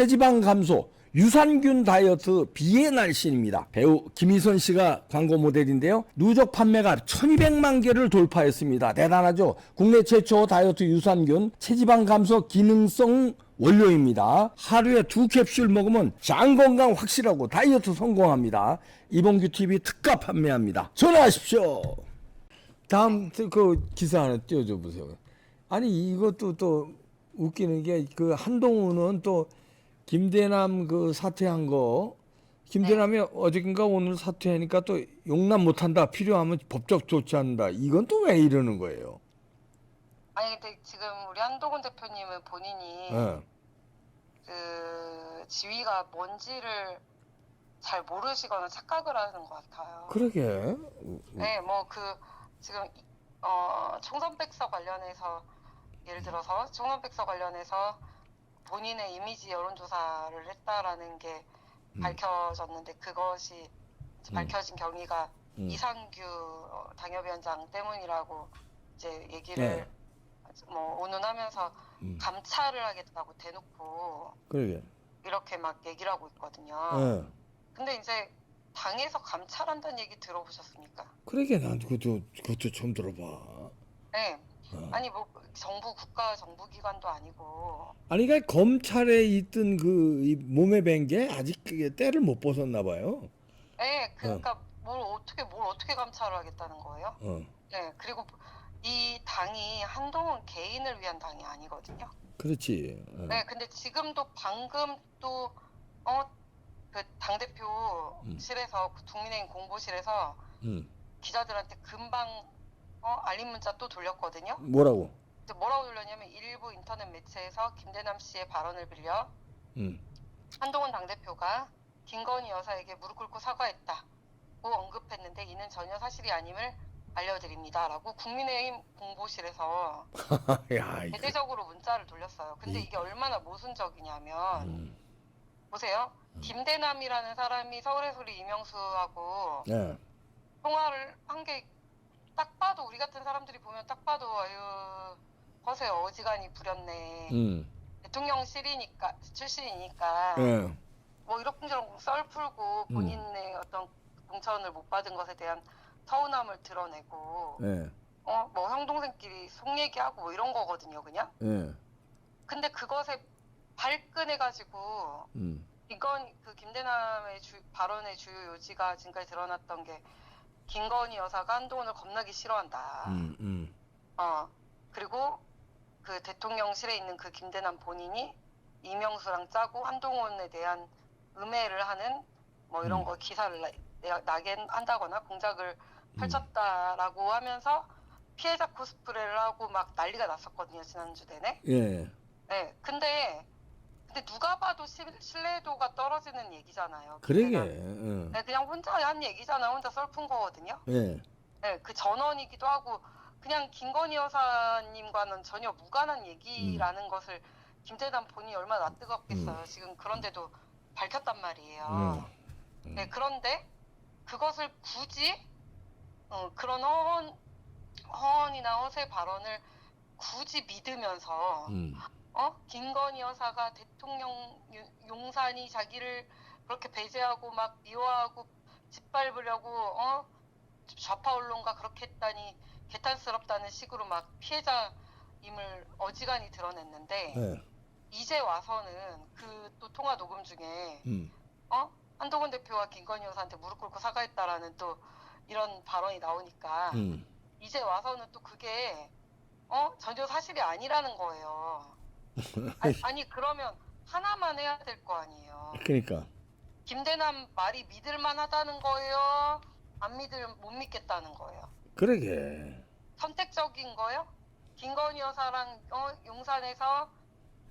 체지방 감소, 유산균 다이어트 비의 날씬입니다. 배우 김희선 씨가 광고 모델인데요. 누적 판매가 1200만 개를 돌파했습니다. 대단하죠? 국내 최초 다이어트 유산균 체지방 감소 기능성 원료입니다. 하루에 두 캡슐 먹으면 장 건강 확실하고 다이어트 성공합니다. 이봉규 TV 특가 판매합니다. 전화하십시오. 다음 그 기사 하나 띄워줘 보세요. 아니 이것도 또 웃기는 게 그 한동훈은 또 김대남 그 사퇴한 거 김대남이 어저께인가 오늘 사퇴하니까 또 용납 못한다 필요하면 법적 조치한다 이건 또 왜 이러는 거예요? 아니 근데 지금 우리 한동훈 대표님은 본인이 예. 그 지위가 뭔지를 잘 모르시거나 착각을 하는 것 같아요. 그러게 네, 뭐 그 지금 이- 어 총선 백서 관련해서 예를 들어서 총선 백서 관련해서 본인의 이미지 여론조사를 했다라는 게 음. 밝혀졌는데 그것이 음. 밝혀진 경위가 음. 이상규 어, 당협위원장 때문이라고 이제 얘기를 네. 뭐 운운하면서 음. 감찰을 하겠다고 대놓고 그러게 이렇게 막 얘기를 하고 있거든요. 예. 근데 이제 당에서 감찰한다는 얘기 들어보셨습니까? 그러게 난 그것도 그것도 처음 들어봐. 네. 어. 아니 뭐 정부 국가 정부 기관도 아니고 아니 그러니까 검찰에 있던 그 이 몸에 밴 게 아직 그게 때를 못 벗었나 봐요. 네, 그러니까 뭘 어떻게 뭘 어떻게 감찰을 하겠다는 거예요? 어. 네, 그리고 이 당이 한동훈 개인을 위한 당이 아니거든요. 그렇지. 어. 네, 근데 지금도 방금 또 어 그 당대표실에서 그 국민의힘 공보실에서 음. 기자들한테 금방 어 알림 문자 또 돌렸거든요. 뭐라고? 근데 뭐라고 돌렸냐면 일부 인터넷 매체에서 김대남 씨의 발언을 빌려 음. 한동훈 당대표가 김건희 여사에게 무릎 꿇고 사과했다고 언급했는데 이는 전혀 사실이 아님을 알려드립니다라고 국민의힘 공보실에서 야, 이거. 대대적으로 문자를 돌렸어요. 근데 이- 이게 얼마나 모순적이냐면 음. 보세요. 김대남이라는 사람이 서울의 소리 이명수하고 예. 통화를 한 게 딱 봐도 우리 같은 사람들이 보면 딱 봐도 아유 허세 어지간히 부렸네. 음. 대통령실이니까 출신이니까 예. 뭐 이러쿵저러쿵 썰 풀고 음. 본인의 어떤 공천을 못 받은 것에 대한 서운함을 드러내고 예. 어뭐 형 동생끼리 속 얘기하고 뭐 이런 거거든요 그냥 예. 근데 그것에 발끈해 가지고 음. 이건 그 김대남의 주, 발언의 주요 요지가 지금까지 드러났던 게 김건희 여사가 한동훈을 겁나기 싫어한다. 음. 음. 어 그리고 그 대통령실에 있는 그 김대남 본인이 이명수랑 짜고 한동훈에 대한 음해를 하는 뭐 이런 음. 거 기사를 나, 내- 나게 한다거나 공작을 펼쳤다라고 하면서 피해자 코스프레를 하고 막 난리가 났었거든요 지난주 내내. 예. 네, 근데 근데 누가 봐도 시- 신뢰도가 떨어지는 얘기잖아요. 그러게. 예. 네, 그냥 혼자 한 얘기잖아요. 혼자 썰푼 거거든요. 예. 네, 그 전원이기도 하고 그냥 김건희 여사님과는 전혀 무관한 얘기라는 것을 김대남 본인이 얼마나 낯뜨겁겠어요. 지금 그런데도 밝혔단 말이에요. 음. 네, 그런데 그것을 굳이 어, 그런 허언, 허언이나 허세 발언을 굳이 믿으면서 음. 어? 김건희 여사가 대통령 유- 용산이 자기를 그렇게 배제하고 막 미워하고 짓밟으려고 어? 좌파 언론가 그렇게 했다니 개탄스럽다는 식으로 막 피해자임을 어지간히 드러냈는데 예. 이제 와서는 그 또 통화 녹음 중에 음. 어? 한동훈 대표가 김건희 여사한테 무릎 꿇고 사과했다라는 또 이런 발언이 나오니까 음. 이제 와서는 또 그게 어 전혀 사실이 아니라는 거예요. 아니, 아니 그러면 하나만 해야 될 거 아니에요. 그러니까. 김대남 말이 믿을만하다는 거예요. 안 믿을 못 믿겠다는 거예요. 그러게. 선택적인 거예요. 김건희 여사랑 어, 용산에서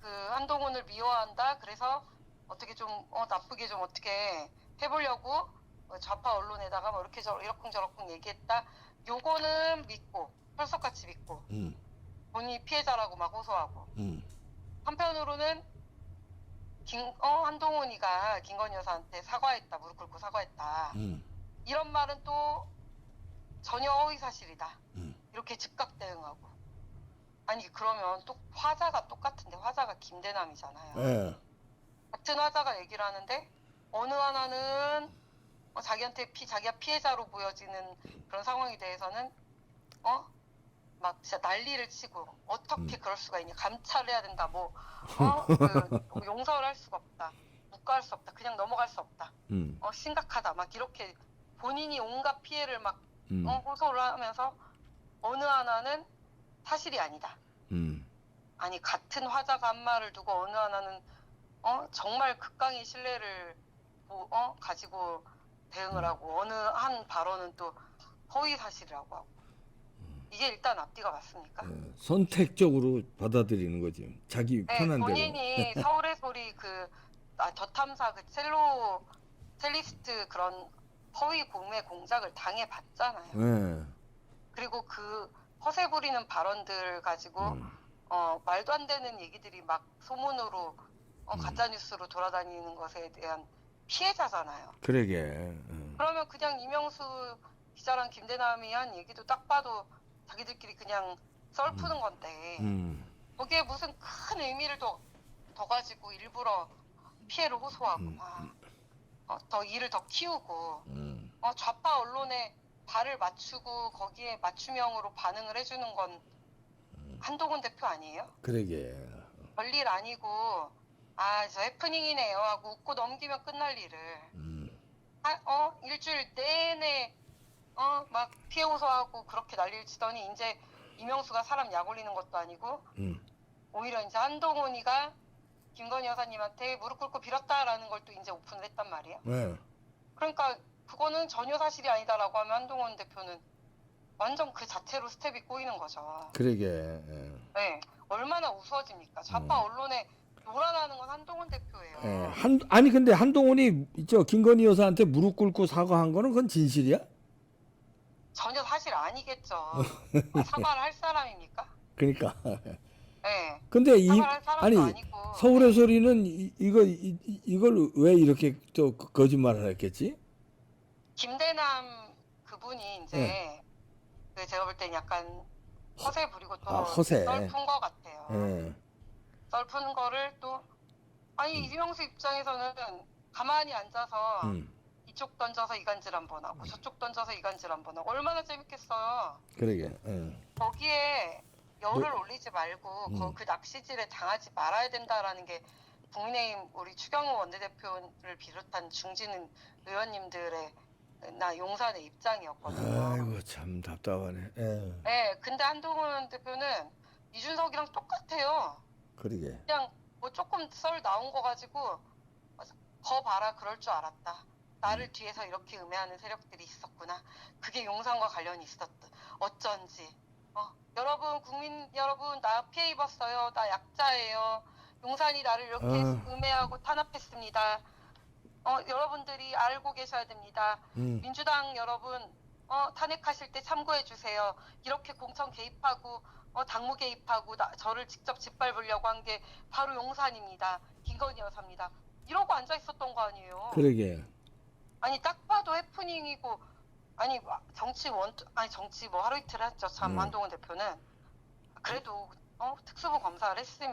그 한동훈을 미워한다. 그래서 어떻게 좀 어, 나쁘게 좀 어떻게 해보려고 어, 좌파 언론에다가 뭐 이렇게 저 이러쿵저러쿵 얘기했다. 요거는 믿고 혈석같이 믿고 음. 본인이 피해자라고 막 호소하고 음. 한편으로는 김, 어, 한동훈이가 김건희 여사한테 사과했다 무릎 꿇고 사과했다 음. 이런 말은 또 전혀 허위 사실이다 음. 이렇게 즉각 대응하고 아니 그러면 또 화자가 똑같은데 화자가 김대남이잖아요 예. 같은 화자가 얘기를 하는데 어느 하나는 어, 자기한테 피 자기가 피해자로 보여지는 그런 상황에 대해서는 어 막 진짜 난리를 치고 어떻게 그럴 수가 있냐 감찰해야 된다. 뭐 어? 그, 용서를 할 수가 없다. 묵과할 수 없다. 그냥 넘어갈 수 없다. 음, 어 심각하다. 막 이렇게 본인이 온갖 피해를 막 음, 어, 호소를 하면서 어느 하나는 사실이 아니다. 음, 아니 같은 화자가 한 말을 두고 어느 하나는 어? 정말 극강의 신뢰를 보- 어? 가지고 대응을 하고 어느 한 발언은 또 허위 사실이라고 하고 이게 일단 앞뒤가 맞습니까? 어, 선택적으로 받아들이는 거지. 자기 네, 편한 대로. 본인이 서울의 소리 그 아, 더탐사 그 첼로 첼리스트 그런 허위 공매 공작을 당해 봤잖아요. 네. 그리고 그 허세 부리는 발언들 가지고 음, 어, 말도 안 되는 얘기들이 막 소문으로 어, 음. 가짜 뉴스로 돌아다니는 것에 대한 피해자잖아요. 그러게. 어. 그러면 그냥 이명수 기자랑 김대남이 한 얘기도 딱 봐도 자기들끼리 그냥 썰 푸는 건데 음, 거기에 무슨 큰 의미를 더, 더 가지고 일부러 피해를 호소하고 음, 막, 어, 더 일을 더 키우고 음, 어, 좌파 언론에 발을 맞추고 거기에 맞춤형으로 반응을 해주는 건 한동훈 대표 아니에요? 그러게. 별일 아니고 아 저 해프닝이네요 하고 웃고 넘기면 끝날 일을. 음, 한, 어 일주일 내내 어 막 피해 호소하고 그렇게 난리를 치더니 이제 이명수가 사람 약 올리는 것도 아니고 음, 오히려 이제 한동훈이가 김건희 여사님한테 무릎 꿇고 빌었다라는 걸 또 이제 오픈을 했단 말이에요. 네. 그러니까 그거는 전혀 사실이 아니다라고 하면 한동훈 대표는 완전 그 자체로 스텝이 꼬이는 거죠. 그러게. 예. 네, 얼마나 우스워집니까? 좌파 음. 언론에 놀아나는 건 한동훈 대표예요. 예, 한 아니 근데 한동훈이 저 김건희 여사한테 무릎 꿇고 사과한 거는 그건 진실이야? 전혀 사실 아니겠죠. 사과를 할 사람입니까? 그러니까. 네, 근데 이 아니 아니고. 서울의 소리는 이, 이거 이, 이- 이걸 왜 이렇게 또 거- 거짓말을 했겠지? 김대남 그분이 이제 네. 그 제가 볼 땐 약간 허세 부리고 또 아, 허세. 썰푼 것 같아요. 예. 썰푸는 거를 또 아니 이명수 입장에서는 가만히 앉아서 음. 이쪽 던져서 이간질 한 번 하고 저쪽 던져서 이간질 한 번 하고 얼마나 재밌겠어요. 그러게. 예. 거기에 열을 뭐- 올리지 말고 음. 거- 그 낚시질에 당하지 말아야 된다라는 게 국민의힘 우리 추경호 원내대표를 비롯한 중진 의원님들의 나 용산의 입장이었거든요. 아이고 참 답답하네. 예. 네, 근데 한동훈 대표는 이준석이랑 똑같아요. 그러게. 그냥 뭐 조금 썰 나온 거 가지고 거 봐라 그럴 줄 알았다. 나를 뒤에서 이렇게 음해하는 세력들이 있었구나. 그게 용산과 관련이 있었다. 어쩐지. 어, 여러분 국민 여러분 나 피해 입었어요. 나 약자예요. 용산이 나를 이렇게 아유. 음해하고 탄압했습니다. 어, 여러분들이 알고 계셔야 됩니다. 음. 민주당 여러분 어, 탄핵하실 때 참고해 주세요. 이렇게 공천 개입하고 어, 당무 개입하고 나, 저를 직접 짓밟으려고 한 게 바로 용산입니다. 김건희 여사입니다. 이러고 앉아 있었던 거 아니에요. 그러게. 아니 딱 봐도 해프닝이고 아니 뭐, 정치 원 아니 정치 뭐 하루 이틀 했죠. 참 음. 한동훈 대표는 그래도 어, 특수부 검사를 했으면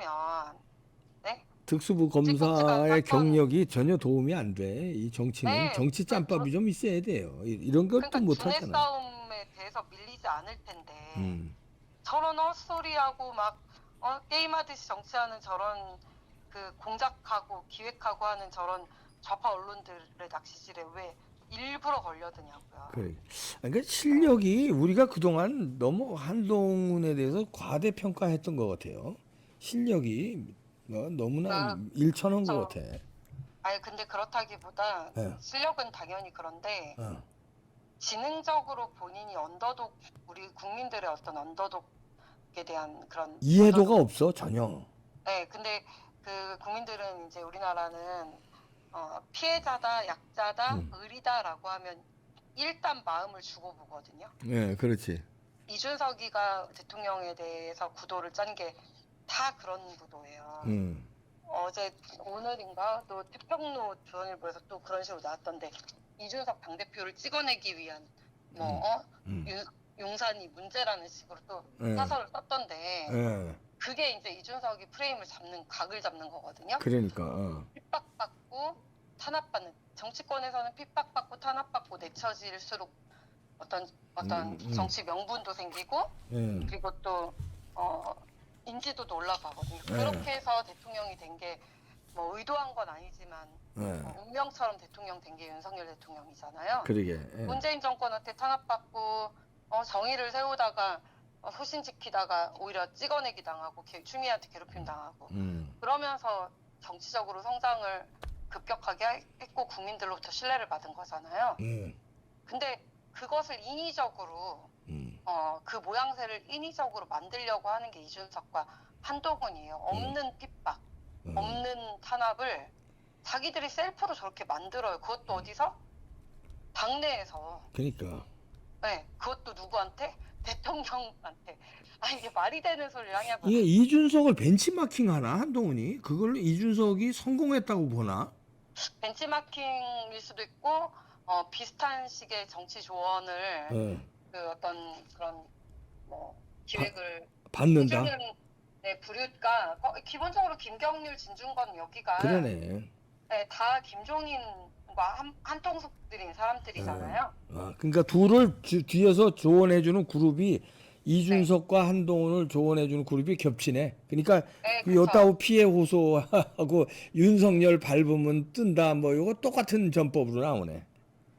네? 특수부 검사의 경력이 전혀 도움이 안 돼. 이 정치는 네, 정치 짬밥이 좀 있어야 돼요. 이- 이런 것도 그러니까 못 두뇌 하잖아. 싸움에 대해서 밀리지 않을 텐데. 음. 저런 헛소리하고 막 어, 게임하듯이 정치하는 저런 그 공작하고 기획하고 하는 저런 좌파 언론들의 낚시질에 왜 일부러 걸려드냐고요. 그래. 그러니까 실력이 우리가 그동안 너무 한동훈에 대해서 과대 평가했던 것 같아요. 실력이 어, 너무나 아, 일천한 것 저- 같아. 아니 근데 그렇다기보다 네. 실력은 당연히 그런데 어. 지능적으로 본인이 언더독 우리 국민들의 어떤 언더독에 대한 그런 이해도가 없어 전혀. 네, 근데 그 국민들은 이제 우리나라는 어, 피해자다, 약자다, 음. 의리다라고 하면 일단 마음을 주고 보거든요. 예, 그렇지. 이준석이가 대통령에 대해서 구도를 짠 게 다 그런 구도예요. 음. 어제 오늘인가 또 태평로 조선일보에서 또 그런 식으로 나왔던데 이준석 당대표를 찍어내기 위한 뭐 음. 어? 음. 유- 용산이 문제라는 식으로 또 예. 사설을 썼던데 예. 그게 이제 이준석이 프레임을 잡는 각을 잡는 거거든요. 그러니까 어. 핍박받고 탄압받는 정치권에서는 핍박받고 탄압받고 내쳐질수록 어떤 어떤 음, 음. 정치 명분도 생기고 예. 그리고 또 어, 인지도도 올라가거든요. 네. 그렇게 해서 대통령이 된 게 뭐 의도한 건 아니지만 예. 어, 운명처럼 대통령 된 게 윤석열 대통령이잖아요. 그러게. 예. 문재인 정권한테 탄압받고 어, 정의를 세우다가 어, 소신 지키다가 오히려 찍어내기 당하고 개- 추미애한테 괴롭힘 당하고 음. 그러면서 정치적으로 성장을 급격하게 하- 했고 국민들로부터 신뢰를 받은 거잖아요. 음. 근데 그것을 인위적으로 음. 어, 그 모양새를 인위적으로 만들려고 하는 게 이준석과 한동훈이에요. 없는 핍박, 음. 없는 탄압을 자기들이 셀프로 저렇게 만들어요. 그것도 어디서? 당내에서. 그러니까. 네, 그것도 누구한테? 대통령한테. 아 이게 말이 되는 소리를 하냐고. 이게 이준석을 벤치마킹 하나 한동훈이 그걸 이준석이 성공했다고 보나? 벤치마킹일 수도 있고 어, 비슷한 식의 정치 조언을 예. 그 어떤 그런 뭐 기획을 받는다. 해주는 네, 부류가 거- 기본적으로 김경률, 진중권 여기가 그러네. 네, 다 김종인과 한, 한 통속 들인 사람들이잖아요. 아, 그러니까 둘을 주- 뒤에서 조언해주는 그룹이 이준석과 한동훈을 조언해주는 그룹이 겹치네. 그러니까 네, 그. 요따오 피해 호소하고 윤석열 밟으면 뜬다. 뭐 요거 똑같은 전법으로 나오네.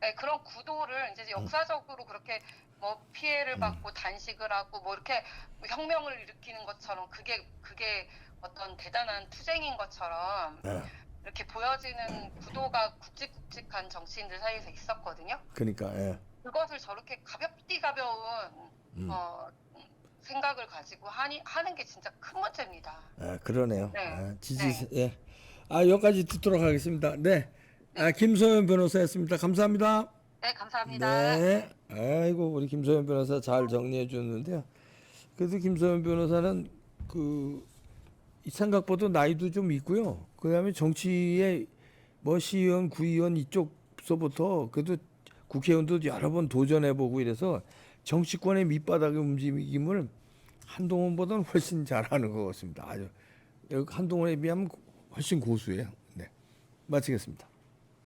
네, 그런 구도를 이제 역사적으로 그렇게 뭐 피해를 음. 받고 단식을 하고 뭐 이렇게 혁명을 일으키는 것처럼 그게 그게 어떤 대단한 투쟁인 것처럼 예. 이렇게 보여지는 구도가 굵직굵직한 정치인들 사이에서 있었거든요. 그러니까 예. 그것을 저렇게 가볍디 가벼운 음. 어, 생각을 가지고 하니, 하는 게 진짜 큰 문제입니다. 아, 그러네요. 네. 아, 지지 예. 아, 여기까지 듣도록 하겠습니다. 네. 아, 김소연 변호사였습니다. 감사합니다. 네, 감사합니다. 네. 아이고 우리 김소연 변호사 잘 정리해 줬는데요. 그래도 김소연 변호사는 그 생각보다 나이도 좀 있고요. 그 다음에 정치에 뭐 시의원, 구의원 이쪽서부터 그래도 국회의원도 여러 번 도전해 보고 이래서 정치권의 밑바닥의 움직임을 한동훈보다는 훨씬 잘하는 것 같습니다. 아주 한동훈에 비하면 훨씬 고수예요. 네. 마치겠습니다.